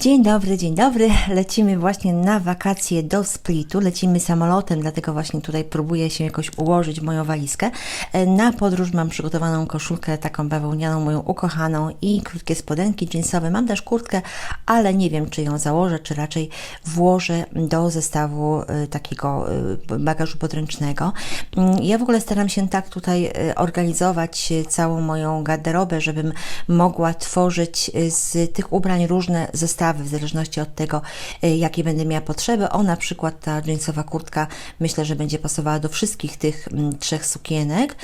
Dzień dobry, dzień dobry. Lecimy właśnie na wakacje do Splitu. Lecimy samolotem, dlatego właśnie tutaj próbuję się jakoś ułożyć moją walizkę. E, Na podróż mam przygotowaną koszulkę taką bawełnianą, moją ukochaną i krótkie spodenki jeansowe. Mam też kurtkę, ale nie wiem, czy ją założę, czy raczej włożę do zestawu e, takiego e, bagażu podręcznego. Mm, Ja w ogóle staram się tak tutaj organizować całą moją garderobę, żebym mogła tworzyć z tych ubrań różne zestawy, w zależności od tego, e, jakie będę miała potrzeby. O, na przykład ta jeansowa kurtka myślę, że będzie pasowała do wszystkich tych mm, trzech sukienek.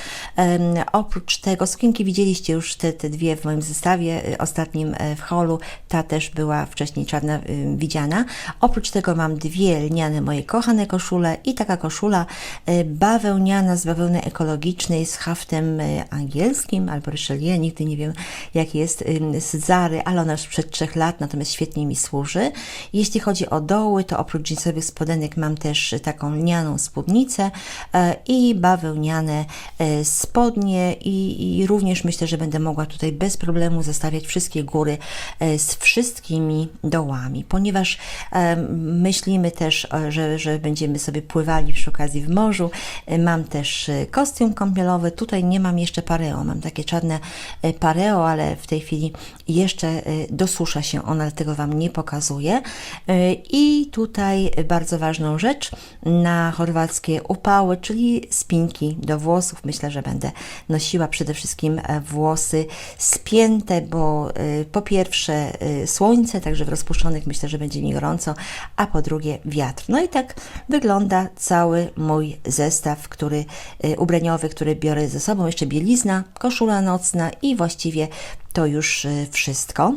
Oprócz tego, sukienki widzieliście już te, te dwie w moim zestawie e, ostatnim e, w holu. Ta też była wcześniej czarna y, widziana. Oprócz tego mam dwie lniane moje kochane koszule i taka koszula bawełniana z bawełny ekologicznej z haftem angielskim albo Richelieu, nigdy nie wiem jak jest, z Zary, ale ona już sprzed trzech lat, natomiast świetnie mi służy. Jeśli chodzi o doły, to oprócz jeansowych spodenek mam też taką lnianą spódnicę e, i bawełniane e, spodnie i, i również myślę, że będę mogła tutaj bez problemu zestawiać wszystkie góry e, z wszystkimi dołami, ponieważ myślimy też, że, że będziemy sobie pływali przy okazji w morzu. Mam też kostium kąpielowy, tutaj nie mam jeszcze pareo, mam takie czarne pareo, ale w tej chwili jeszcze dosusza się ona, dlatego Wam nie pokazuję. E, I tutaj bardzo ważną rzecz na chorwackie upały, czyli spinki do włosów. Myślę, że będę nosiła przede wszystkim e, włosy spięte, bo e, po pierwsze e, słońce, także w rozpuszczonych myślę, że będzie mi gorąco, a po drugie wiatr. No i tak wygląda cały mój zestaw, który ubraniowy, który biorę ze sobą. Jeszcze bielizna, koszula nocna i właściwie to już wszystko.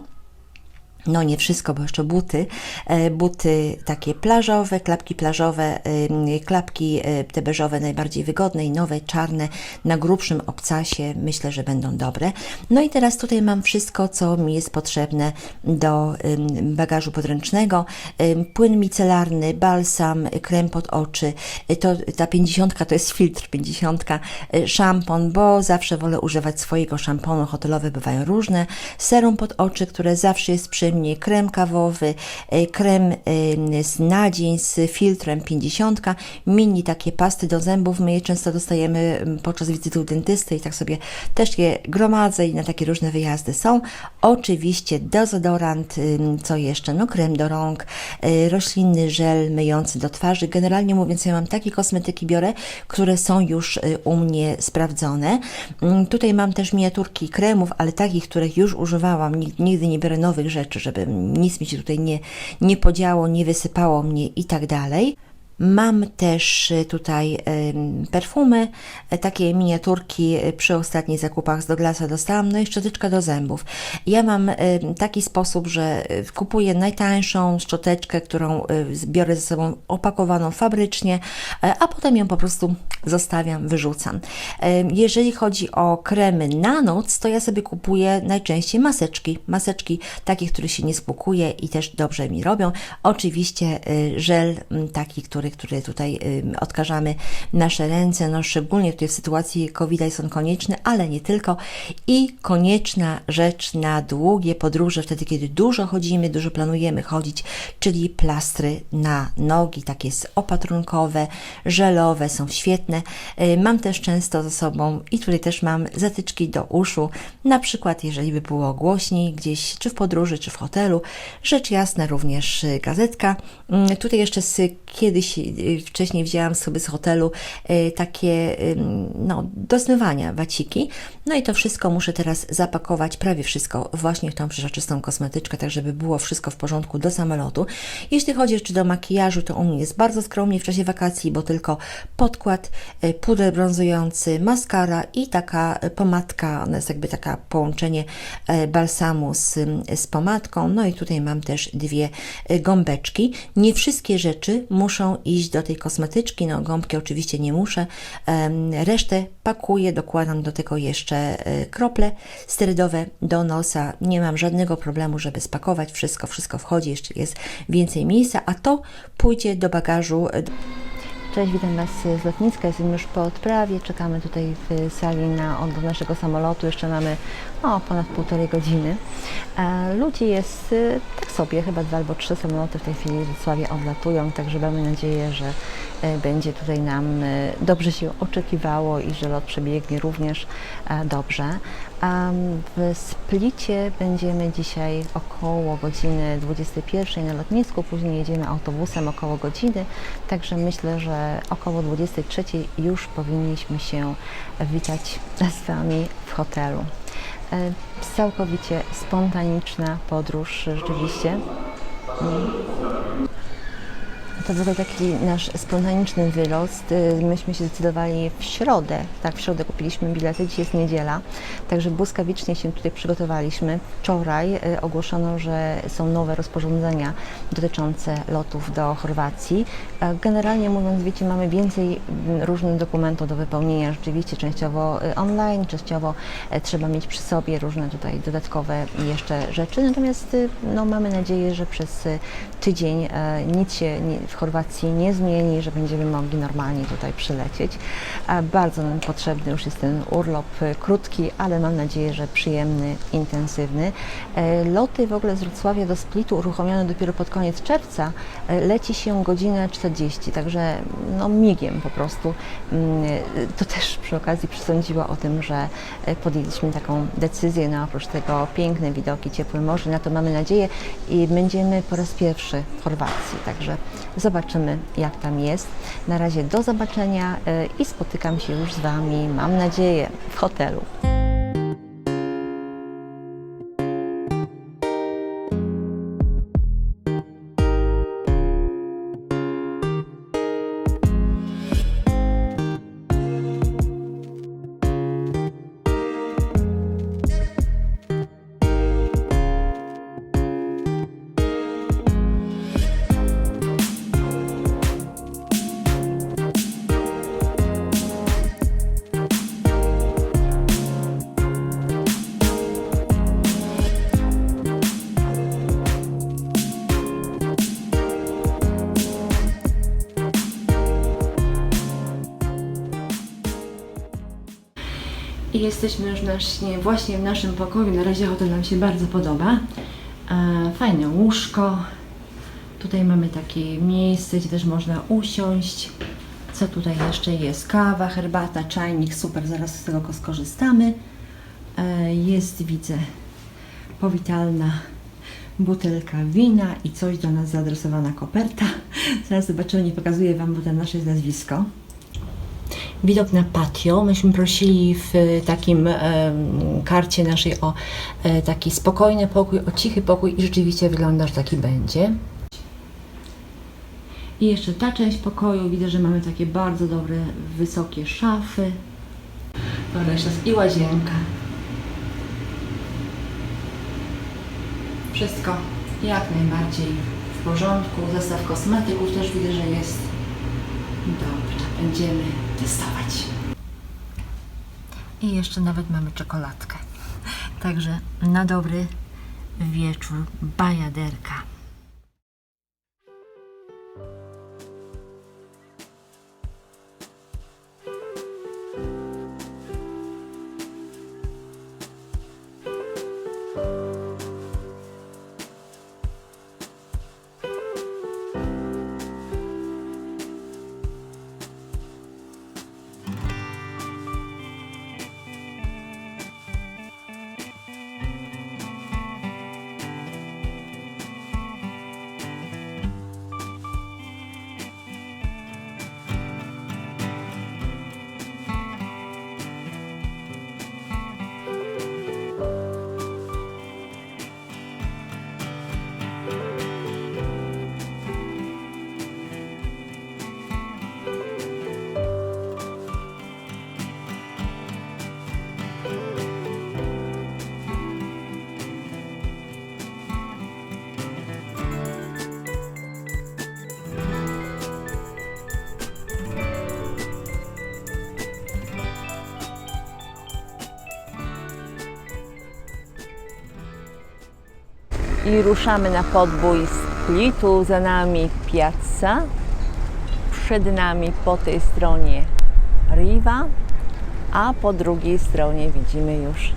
No nie wszystko, bo jeszcze buty. E, Buty takie plażowe, klapki plażowe, ym, klapki e, te beżowe najbardziej wygodne i nowe, czarne, na grubszym obcasie. Myślę, że będą dobre. No i teraz tutaj mam wszystko, co mi jest potrzebne do bagażu podręcznego. Płyn micelarny, balsam, krem pod oczy. To, ta pięćdziesiątka to jest filtr pięćdziesiątka, szampon, bo zawsze wolę używać swojego szamponu. Hotelowe bywają różne. Serum pod oczy, które zawsze jest przy mnie, krem kawowy, y, krem y, z na dzień z filtrem 50, mini takie pasty do zębów. My je często dostajemy mm, podczas wizyty u dentysty i tak sobie też je gromadzę i na takie różne wyjazdy są. Oczywiście dezodorant, ym, co jeszcze? No krem do rąk, y, roślinny żel myjący do twarzy. Generalnie mówiąc, ja mam takie kosmetyki biorę, które są już y, u mnie sprawdzone. Ym, Tutaj mam też miniaturki kremów, ale takich, których już używałam. Nig- Nigdy nie biorę nowych rzeczy, żeby nic mi się tutaj nie, nie podziało, nie wysypało mnie i tak dalej. Mam też y, tutaj perfumy, y, takie miniaturki y, przy ostatnich zakupach z Douglasa dostałam, no i szczoteczka do zębów. Ja mam taki sposób, że kupuję najtańszą szczoteczkę, którą biorę ze sobą opakowaną fabrycznie, a potem ją po prostu zostawiam, wyrzucam. Jeżeli chodzi o kremy na noc, to ja sobie kupuję najczęściej maseczki. Maseczki takie, które się nie spłukuje i też dobrze mi robią. Oczywiście żel mm, taki, który, który tutaj odkażamy nasze ręce, no szczególnie tutaj w sytuacji covid jest on konieczny, ale nie tylko. I konieczna rzecz na długie podróże, wtedy kiedy dużo chodzimy, dużo planujemy chodzić, czyli plastry na nogi, takie opatrunkowe, żelowe, są świetne. Y, Mam też często ze sobą i tutaj też mam zatyczki do uszu, na przykład jeżeli by było głośniej gdzieś, czy w podróży, czy w hotelu. Rzecz jasna również y, gazetka. Mm, Tutaj jeszcze z, kiedyś wcześniej wzięłam sobie z hotelu y, takie no, do zmywania waciki. No i to wszystko muszę teraz zapakować, prawie wszystko, właśnie w tą przezroczystą kosmetyczkę, tak żeby było wszystko w porządku do samolotu. Jeśli chodzi jeszcze do makijażu, to u mnie jest bardzo skromnie w czasie wakacji, bo tylko podkład, y, puder brązujący, maskara i taka y, pomadka, ona jest jakby taka połączenie y, balsamu z, z pomadką. No i tutaj mam też dwie y, gąbeczki. Nie wszystkie rzeczy muszą iść do tej kosmetyczki, no gąbki oczywiście nie muszę. Resztę pakuję, dokładam do tego jeszcze e, krople sterydowe do nosa. Nie mam żadnego problemu, żeby spakować wszystko, wszystko wchodzi, jeszcze jest więcej miejsca, a to pójdzie do bagażu. Cześć, witam Was z lotniska. Jestem już po odprawie. Czekamy tutaj w sali na odlot naszego samolotu. Jeszcze mamy o, ponad półtorej godziny. E, Ludzi jest e, tak sobie, chyba dwa albo trzy samoloty w tej chwili w Wrocławiu odlatują, także mamy nadzieję, że będzie tutaj nam e, dobrze się oczekiwało i że lot przebiegnie również e, dobrze. W Splicie będziemy dzisiaj około godziny 21 na lotnisku, później jedziemy autobusem około godziny, także myślę, że około 23 już powinniśmy się witać z Wami w hotelu. E, Całkowicie spontaniczna podróż rzeczywiście. To ogóle taki nasz spontaniczny wyrost. Y, Myśmy się zdecydowali w środę, tak, w środę kupiliśmy bilety, dziś jest niedziela, także błyskawicznie się tutaj przygotowaliśmy. Wczoraj y, ogłoszono, że są nowe rozporządzenia dotyczące lotów do Chorwacji. Generalnie mówiąc, wiecie, mamy więcej mm, różnych dokumentów do wypełnienia, rzeczywiście częściowo y, online, częściowo e, trzeba mieć przy sobie różne tutaj dodatkowe jeszcze rzeczy, natomiast no, mamy nadzieję, że przez tydzień e, nic się nie, w Chorwacji nie zmieni, że będziemy mogli normalnie tutaj przylecieć. A bardzo nam potrzebny już jest ten urlop e, krótki, ale mam nadzieję, że przyjemny, intensywny. E, Loty w ogóle z Wrocławia do Splitu uruchomione dopiero pod koniec czerwca. E, Leci się godzinę 40, także no migiem po prostu. Mm, e, To też przy okazji przesądziło o tym, że e, podjęliśmy taką decyzję, no oprócz tego piękne widoki, ciepłe morze, na to mamy nadzieję i będziemy po raz pierwszy w Chorwacji, także zobaczymy jak tam jest. Na razie do zobaczenia e, i spotykam się już z Wami, mam nadzieję, w hotelu. I jesteśmy już właśnie, właśnie w naszym pokoju. Na razie hotel nam się bardzo podoba. E, fajne łóżko. Tutaj mamy takie miejsce, gdzie też można usiąść. Co tutaj jeszcze jest? Kawa, herbata, czajnik. Super, zaraz z tego skorzystamy. E, jest, widzę, powitalna butelka wina i coś do nas zaadresowana koperta. Zaraz zobaczymy, nie pokazuję Wam, bo tam nasze nazwisko widok na patio. Myśmy prosili w takim em, karcie naszej o e, taki spokojny pokój, o cichy pokój i rzeczywiście wygląda, że taki będzie. I jeszcze ta część pokoju, widzę, że mamy takie bardzo dobre, wysokie szafy. Dobra, jeszcze i łazienka. Wszystko jak najbardziej w porządku. Zestaw kosmetyków też widzę, że jest. Dobra, będziemy testować. I jeszcze nawet mamy czekoladkę. Także na dobry wieczór bajaderka. I ruszamy na podbój Splitu, za nami piazza. przed nami po tej stronie Riva, a po drugiej stronie widzimy już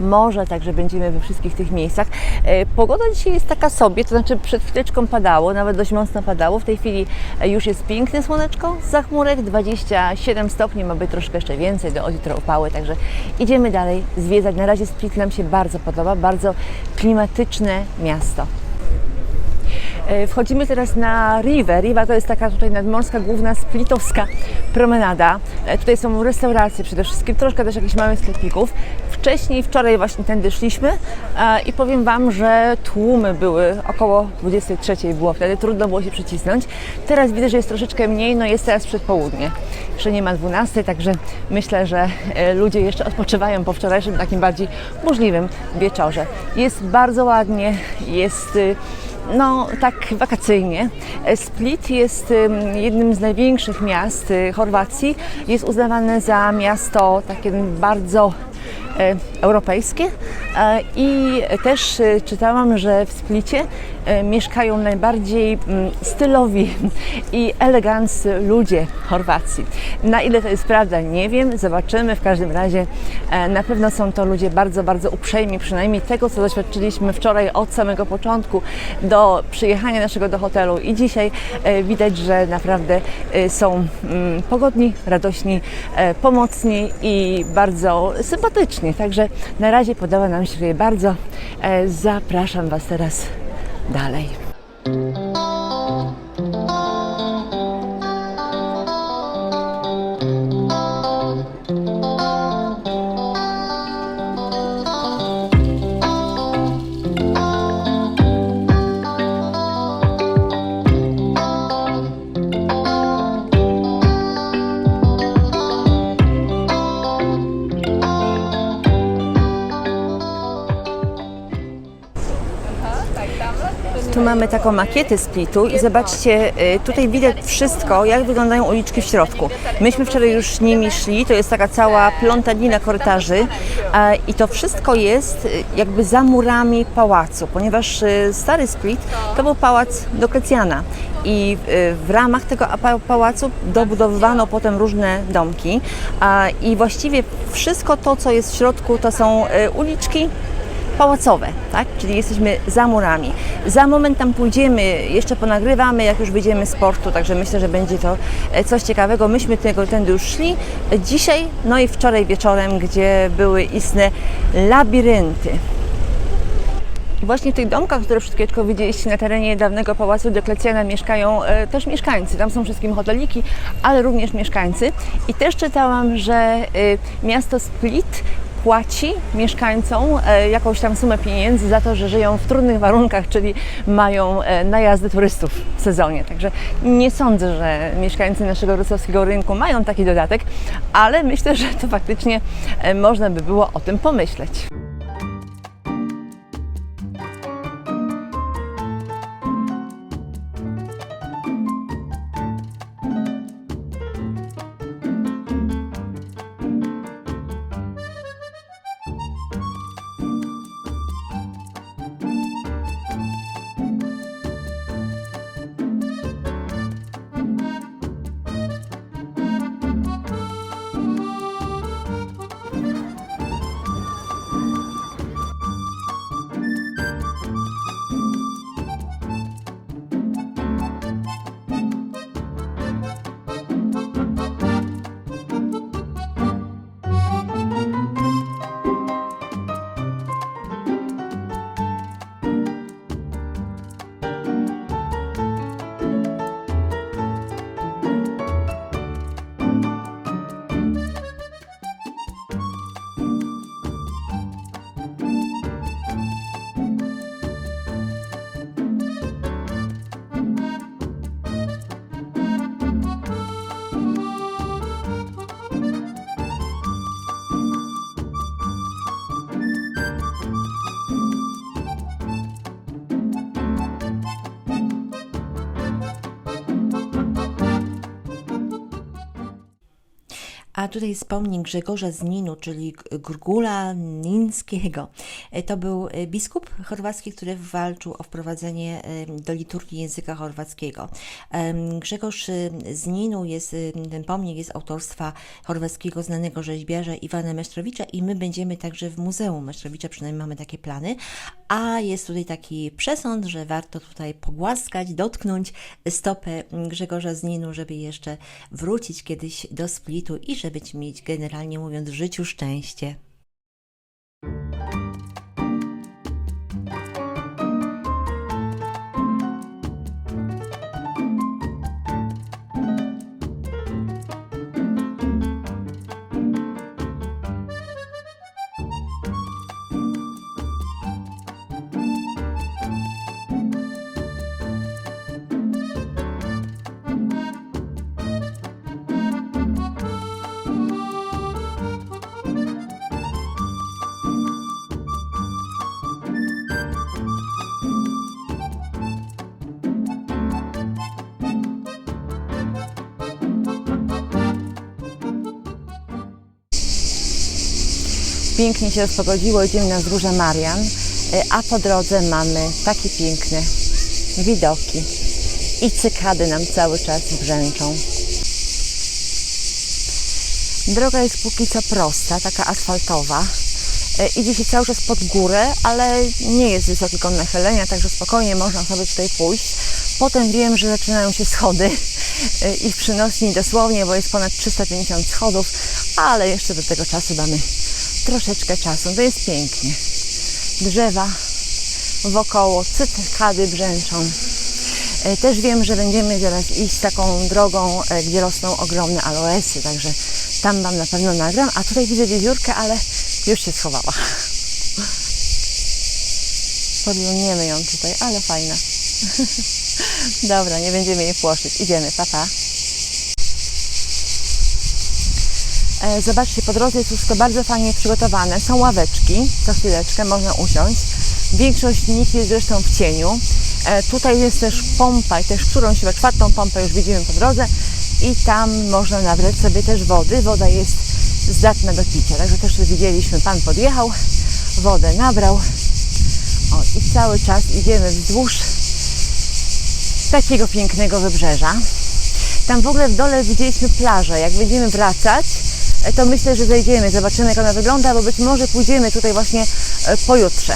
morze, także będziemy we wszystkich tych miejscach. E, Pogoda dzisiaj jest taka sobie, to znaczy przed chwileczką padało, nawet dość mocno padało. W tej chwili e, już jest piękne słoneczko z chmurek, 27 stopni, ma być troszkę jeszcze więcej, do jutro upały, także idziemy dalej zwiedzać. Na razie Split nam się bardzo podoba, bardzo klimatyczne miasto. E, Wchodzimy teraz na Riwę. Riwa to jest taka tutaj nadmorska, główna splitowska promenada. E, Tutaj są restauracje przede wszystkim, troszkę też jakichś małych sklepików. Wcześniej, wczoraj właśnie tędy szliśmy i powiem Wam, że tłumy były około 23 było wtedy, trudno było się przycisnąć. Teraz widzę, że jest troszeczkę mniej, no jest teraz przedpołudnie. Jeszcze nie ma 12, także myślę, że e, ludzie jeszcze odpoczywają po wczorajszym takim bardziej burzliwym wieczorze. Jest bardzo ładnie, jest y, no, tak wakacyjnie. Split jest ym, jednym z największych miast y, Chorwacji. Jest uznawane za miasto takie bardzo europejskie E, i też e, czytałam, że w Splicie e, mieszkają najbardziej mm, stylowi i eleganccy ludzie Chorwacji. Na ile to jest prawda, nie wiem, zobaczymy. W każdym razie e, na pewno są to ludzie bardzo, bardzo uprzejmi, przynajmniej tego, co doświadczyliśmy wczoraj od samego początku do przyjechania naszego do hotelu i dzisiaj e, widać, że naprawdę e, są mm, pogodni, radośni, e, pomocni i bardzo sympatyczni. Także na razie podoba nam się tutaj bardzo. E, Zapraszam Was teraz dalej. Taką makietę Splitu i zobaczcie, y, tutaj widać wszystko, jak wyglądają uliczki w środku. Myśmy wczoraj już nimi szli, to jest taka cała plątanina korytarzy i to wszystko jest y, jakby za murami pałacu, ponieważ y, stary Split to był pałac Doklecjana i w ramach tego pałacu dobudowywano potem różne domki i właściwie wszystko to, co jest w środku, to są uliczki pałacowe, tak? Czyli jesteśmy za murami. Za moment tam pójdziemy, jeszcze ponagrywamy, jak już wyjdziemy z portu, także myślę, że będzie to e, coś ciekawego. Myśmy tego tędy już szli dzisiaj, no i wczoraj wieczorem, gdzie były istne labirynty. Właśnie w tych domkach, które przed chwileczką widzieliście na terenie dawnego pałacu Deklecjana mieszkają e, też mieszkańcy. Tam są wszystkim hoteliki, ale również mieszkańcy. I też czytałam, że e, miasto Split płaci mieszkańcom e, jakąś tam sumę pieniędzy za to, że żyją w trudnych warunkach, czyli mają e, najazdy turystów w sezonie. Także nie sądzę, że mieszkańcy naszego wrocławskiego rynku mają taki dodatek, ale myślę, że to faktycznie e, można by było o tym pomyśleć. A tutaj jest pomnik Grzegorza z Ninu, czyli Grgula Nińskiego. E, To był e, biskup chorwacki, który walczył o wprowadzenie do liturgii języka chorwackiego. Grzegorz e, z Ninu jest, e, ten pomnik jest autorstwa chorwackiego znanego rzeźbiarza Iwana Mesztrowicza i my będziemy także w Muzeum Mesztrowicza, przynajmniej mamy takie plany. A jest tutaj taki przesąd, że warto tutaj pogłaskać, dotknąć stopę Grzegorza z Ninu, żeby jeszcze wrócić kiedyś do Splitu i żeby mieć generalnie mówiąc w życiu szczęście. Pięknie się rozpogodziło, idziemy na wzgórze Marian, y, a po drodze mamy takie piękne widoki. I cykady nam cały czas brzęczą. Droga jest póki co prosta, taka asfaltowa. Y, Idzie się cały czas pod górę, ale nie jest wysoki kąt nachylenia, także spokojnie można sobie tutaj pójść. Potem wiem, że zaczynają się schody y, i w przynosni dosłownie, bo jest ponad 350 schodów, ale jeszcze do tego czasu mamy troszeczkę czasu. To jest pięknie. Drzewa wokoło, cytkady brzęczą. E, Też wiem, że będziemy zaraz iść taką drogą, e, gdzie rosną ogromne aloesy, także tam Wam na pewno nagram. A tutaj widzę wiewiórkę, ale już się schowała. Podluniemy ją tutaj, ale fajna. Dobra, nie będziemy jej płoszyć. Idziemy, papa. E, Zobaczcie, po drodze jest wszystko bardzo fajnie przygotowane. Są ławeczki, co chwileczkę można usiąść. Większość z nich jest zresztą w cieniu. E, Tutaj jest też pompa i też którąś chyba czwartą pompę już widzimy po drodze i tam można nabrać sobie też wody. Woda jest zdatna do picia, także też widzieliśmy, pan podjechał, wodę nabrał. O, i cały czas idziemy wzdłuż takiego pięknego wybrzeża. Tam w ogóle w dole widzieliśmy plażę. Jak będziemy wracać, e, to myślę, że zejdziemy, zobaczymy jak ona wygląda, bo być może pójdziemy tutaj właśnie e, pojutrze.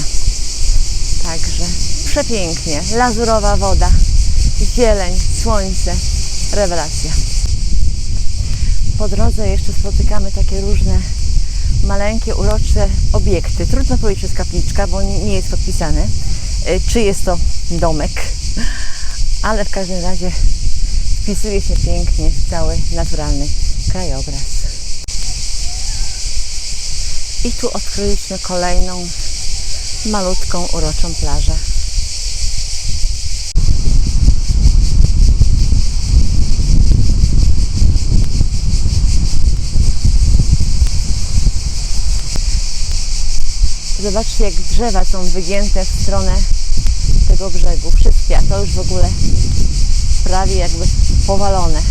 Także przepięknie, lazurowa woda, zieleń, słońce, rewelacja. Po drodze jeszcze spotykamy takie różne maleńkie, urocze obiekty. Trudno powiedzieć, czy jest kapliczka, bo nie nie jest podpisane, e, czy jest to domek, ale w każdym razie wpisuje się pięknie w cały naturalny krajobraz. I tu odkryliśmy kolejną malutką, uroczą plażę. Zobaczcie, jak drzewa są wygięte w stronę tego brzegu. Wszystkie, a to już w ogóle prawie jakby powalone.